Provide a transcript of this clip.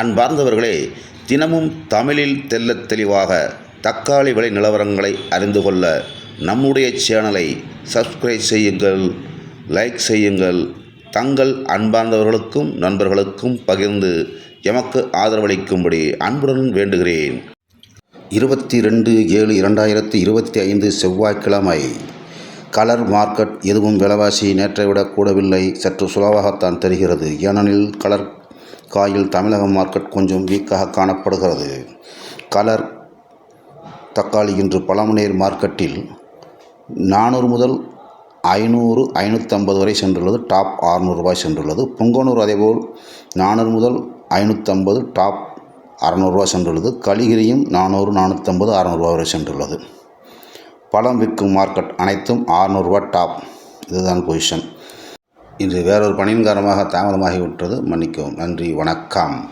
அன்பார்ந்தவர்களே தினமும் தமிழில் தெள்ளத் தெளிவாக தக்காளி விலை நிலவரங்களை அறிந்து கொள்ள நம்முடைய சேனலை சப்ஸ்கிரைப் செய்யுங்கள் லைக் செய்யுங்கள். தங்கள் அன்பார்ந்தவர்களுக்கும் நண்பர்களுக்கும் பகிர்ந்து எமக்கு ஆதரவளிக்கும்படி அன்புடன் வேண்டுகிறேன். இருபத்தி ரெண்டு ஏழு இரண்டாயிரத்தி இருபத்தி ஐந்து செவ்வாய்க்கிழமை கலர் மார்க்கெட் எதுவும் விலைவாசி நேற்றை விட கூடவில்லை. சற்று சுலவாகத்தான் தெரிகிறது. ஏனெனில் கலர் காயில் தமிழக மார்க்கெட் கொஞ்சம் வீக்காக காணப்படுகிறது. கலர் தக்காளி இன்று பழமநேர் மார்க்கெட்டில் நானூறு முதல் ஐநூறு ஐநூற்றம்பது வரை சென்றுள்ளது. டாப் அறநூறுரூபாய் சென்றுள்ளது. பொங்கனூர் அதேபோல் நானூறு முதல் ஐநூற்றம்பது டாப் அறநூறுரூவா சென்றுள்ளது. கலிகிரியும் நானூறு நானூற்றம்பது அறநூறுரூவா வரை சென்றுள்ளது. பழம் விற்கும் மார்க்கெட் அனைத்தும் அறநூறுரூவா டாப். இதுதான் பொசிஷன். இன்று வேறொரு பணியின் காரணமாக தாமதமாகிவிட்டது. மன்னிக்கவும். நன்றி. வணக்கம்.